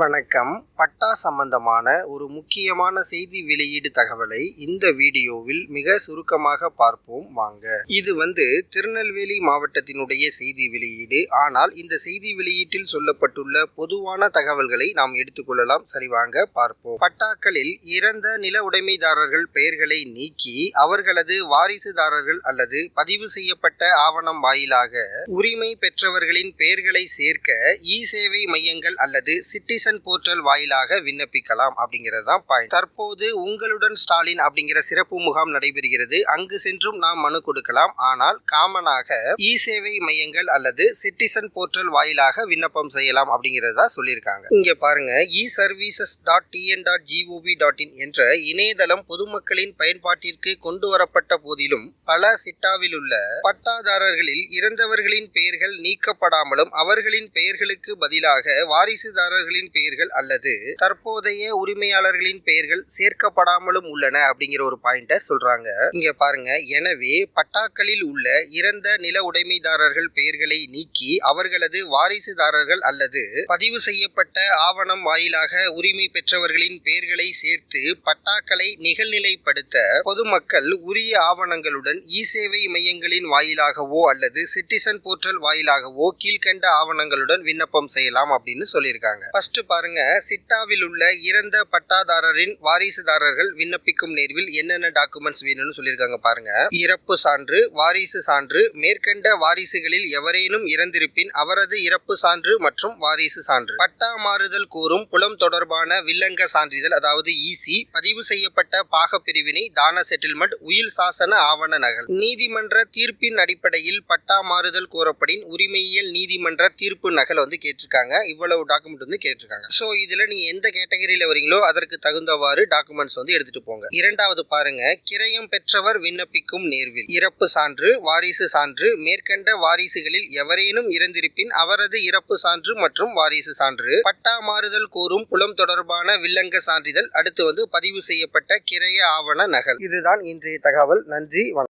வணக்கம். பட்டா சம்பந்தமான ஒரு முக்கியமான செய்தி வெளியீடு தகவலை இந்த வீடியோவில் மிக சுருக்கமாக பார்ப்போம் வாங்க. இது வந்து திருநெல்வேலி மாவட்டத்தினுடைய செய்தி வெளியீடு. ஆனால் இந்த செய்தி வெளியீட்டில் சொல்லப்பட்டுள்ள பொதுவான தகவல்களை நாம் எடுத்துக்கொள்ளலாம் சரி வாங்க பார்ப்போம். பட்டாக்களில் இறந்த நில உடைமைதாரர்கள் பெயர்களை நீக்கி அவர்களது வாரிசுதாரர்கள் அல்லது பதிவு செய்யப்பட்ட ஆவணம் வாயிலாக உரிமை பெற்றவர்களின் பெயர்களை சேர்க்க இ சேவை மையங்கள் அல்லது சிட்டிசன் போர்ட்டல் வாயிலாக விண்ணப்பிக்கலாம் அப்படிங்கிறது தான் பாயிண்ட் தற்போது உங்களுடன் ஸ்டாலின் அப்படிங்கிற சிறப்பு முகாம் நடைபெறுகிறது. அங்கு சென்றும் நாம் மனு கொடுக்கலாம். ஆனால் காமனாக இ சேவை மையங்கள் அல்லது சிட்டிசன் போர்ட்டல் வாயிலாக விண்ணப்பம் செய்யலாம் அப்படிங்கிறது தான் சொல்லியிருக்காங்க. இங்க பாருங்க e services dot TN dot GOV dot in என்ற இணையதளம் பொதுமக்களின் பயன்பாட்டிற்கு கொண்டு வரப்பட்ட போதிலும் பல சிட்டாவில் உள்ள பட்டாதாரர்களில் இறந்தவர்களின் பெயர்கள் நீக்கப்படாமலும் அவர்களின் பெயர்களுக்கு பதிலாக வாரிசுதாரர்களின் பெயர்கள் அல்லது தற்போதைய உரிமையாளர்களின் பெயர்கள் சேர்க்கப்படாமலும் உள்ளன அப்படிங்கிற ஒரு பாயிண்ட சொல்றாங்க. இங்க பாருங்க. எனவே பட்டாக்களில் உள்ள இறந்த நில உடைமைதாரர்கள் பெயர்களை நீக்கி அவர்களது வாரிசுதாரர்கள் அல்லது பதிவு செய்யப்பட்ட ஆவணம் வாயிலாக உரிமை பெற்றவர்களின் பெயர்களை சேர்த்து பட்டாக்களை நிகழ்நிலைப்படுத்த பொதுமக்கள் உரிய ஆவணங்களுடன் இ சேவை மையங்களின் வாயிலாகவோ அல்லது சிட்டிசன் போர்ட்டல் வாயிலாகவோ கீழ்கண்ட ஆவணங்களுடன் விண்ணப்பம் செய்யலாம் அப்படின்னு சொல்லியிருக்காங்க. ஃபர்ஸ்ட் பாருங்க சிட்டாவில் உள்ள இறந்த பட்டாதாரரின் வாரிசுதாரர்கள் விண்ணப்பிக்கும் நேர்வில் என்னென்ன டாக்குமெண்ட்ஸ் வேணும்னு சொல்லியிருக்காங்க பாருங்க. இறப்பு சான்று வாரிசு சான்று மேற்கண்ட வாரிசுகளில் எவரேனும் இறந்திருப்பின் அவரது இறப்பு சான்று மற்றும் வாரிசு சான்று. பட்டா மாறுதல் கூறும் புலம் தொடர்பான வில்லங்க சான்றிதழ் அதாவது ஈசி பதிவு செய்யப்பட்ட பாக பிரிவினை தான செட்டில்மெண்ட் உயில் சாசன ஆவண நகல். நீதிமன்ற தீர்ப்பின் அடிப்படையில் பட்டா மாறுதல் கோரப்படின் உரிமையியல் நீதிமன்ற தீர்ப்பு நகல் வந்து கேட்டிருக்காங்க. இவ்வளவு டாக்குமெண்ட் வந்து கேட்டிருக்காங்க. ஸோ இதுல நீங்க எந்த கேட்டகரியில் வரீங்களோ அதற்கு தகுந்தவாறு டாக்குமெண்ட்ஸ் வந்து எடுத்துட்டு போங்க. இரண்டாவது பாருங்க கிரயம் பெற்றவர் விண்ணப்பிக்கும் நேர்வில். இறப்பு சான்று வாரிசு சான்று மேற்கண்ட வாரிசுகளில் எவரேனும் இறந்திருப்பின் அவரது இறப்பு சான்று மற்றும் வாரிசு சான்று பட்டா மாறுதல் கோரும் புலம் தொடர்பான வில்லங்க சான்றிதழ் அடுத்து வந்து பதிவு செய்யப்பட்ட கிரைய ஆவண நகல். இதுதான் இன்றைய தகவல். நன்றி வணக்கம்.